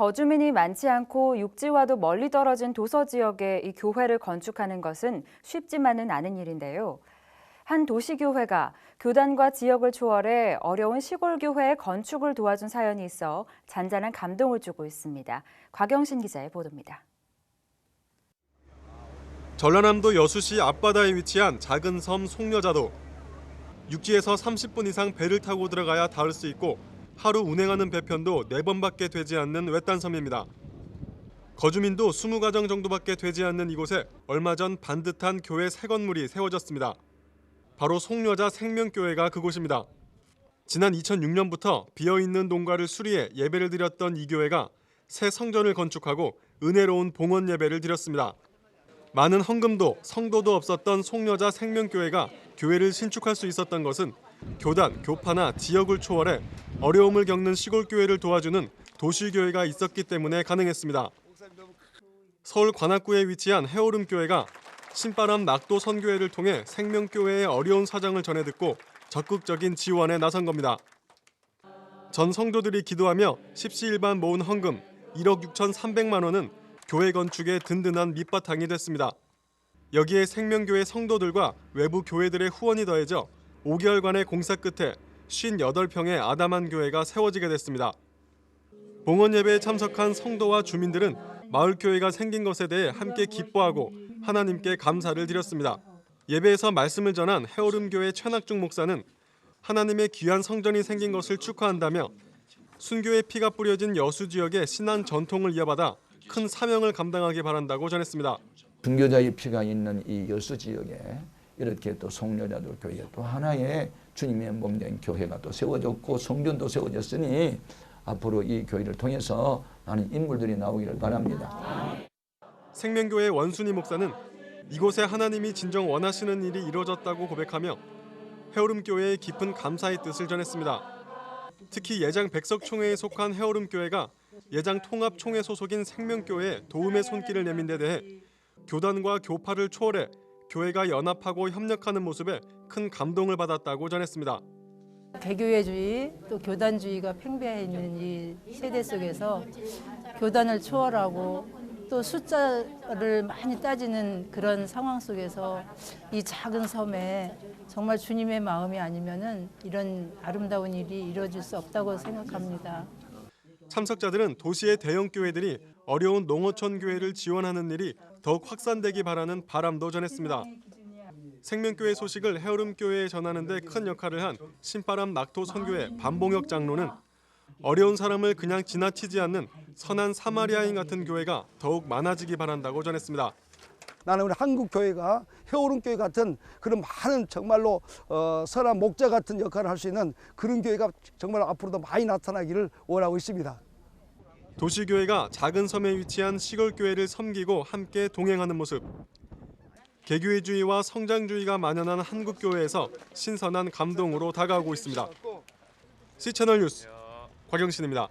거주민이 많지 않고 육지와도 멀리 떨어진 도서 지역에 이 교회를 건축하는 것은 쉽지만은 않은 일인데요. 한 도시교회가 교단과 지역을 초월해 어려운 시골 교회의 건축을 도와준 사연이 있어 잔잔한 감동을 주고 있습니다. 곽영신 기자의 보도입니다. 전라남도 여수시 앞바다에 위치한 작은 섬 송여자도 육지에서 30분 이상 배를 타고 들어가야 닿을 수 있고 하루 운행하는 배편도 4번밖에 되지 않는 외딴 섬입니다. 거주민도 20가정 정도밖에 되지 않는 이곳에 얼마 전 반듯한 교회 새 건물이 세워졌습니다. 바로 송여자 생명교회가 그곳입니다. 지난 2006년부터 비어있는 농가를 수리해 예배를 드렸던 이 교회가 새 성전을 건축하고 은혜로운 봉헌 예배를 드렸습니다. 많은 헌금도 성도도 없었던 송여자 생명교회가 교회를 신축할 수 있었던 것은 교단, 교파나 지역을 초월해 어려움을 겪는 시골 교회를 도와주는 도시 교회가 있었기 때문에 가능했습니다. 서울 관악구에 위치한 해오름 교회가 신바람 낙도 선교회를 통해 생명교회의 어려운 사정을 전해 듣고 적극적인 지원에 나선 겁니다. 전 성도들이 기도하며 십시일반 모은 헌금 1억 6,300만 원은 교회 건축의 든든한 밑바탕이 됐습니다. 여기에 생명교회 성도들과 외부 교회들의 후원이 더해져 5개월간의 공사 끝에 58평의 아담한 교회가 세워지게 됐습니다. 봉헌 예배에 참석한 성도와 주민들은 마을 교회가 생긴 것에 대해 함께 기뻐하고 하나님께 감사를 드렸습니다. 예배에서 말씀을 전한 해오름 교회 최낙중 목사는 하나님의 귀한 성전이 생긴 것을 축하한다며 순교의 피가 뿌려진 여수 지역의 신앙 전통을 이어받아 큰 사명을 감당하기 바란다고 전했습니다. 순교자의 피가 있는 이 여수 지역에 이렇게 또 송려자들 교회 또 하나의 주님의 몸된 교회가 또 세워졌고 성전도 세워졌으니 앞으로 이 교회를 통해서 많은 인물들이 나오기를 바랍니다. 생명교회 원순희 목사는 이곳에 하나님이 진정 원하시는 일이 이루어졌다고 고백하며 해오름 교회의 깊은 감사의 뜻을 전했습니다. 특히 예장 백석총회에 속한 해오름 교회가 예장 통합총회 소속인 생명교회에 도움의 손길을 내민 데 대해 교단과 교파를 초월해 교회가 연합하고 협력하는 모습에 큰 감동을 받았다고 전했습니다. 개교회주의 또 교단주의가 팽배해 있는 이 세대 속에서 교단을 초월하고 또 숫자를 많이 따지는 그런 상황 속에서 이 작은 섬에 정말 주님의 마음이 아니면은 이런 아름다운 일이 이루어질 수 없다고 생각합니다. 참석자들은 도시의 대형 교회들이 어려운 농어촌 교회를 지원하는 일이 더욱 확산되기 바라는 바람도 전했습니다. 생명교회 소식을 해오름 교회에 전하는 데 큰 역할을 한 신바람 낙도 선교회 반봉혁 장로는 어려운 사람을 그냥 지나치지 않는 선한 사마리아인 같은 교회가 더욱 많아지기 바란다고 전했습니다. 나는 우리 한국 교회가 해오름 교회 같은 그런 많은 정말로 어, 선한 목자 같은 역할을 할 수 있는 그런 교회가 정말 앞으로도 많이 나타나기를 원하고 있습니다. 도시교회가 작은 섬에 위치한 시골 교회를 섬기고 함께 동행하는 모습. 개교회주의와 성장주의가 만연한 한국 교회에서 신선한 감동으로 다가오고 있습니다. C채널 뉴스 곽영신입니다.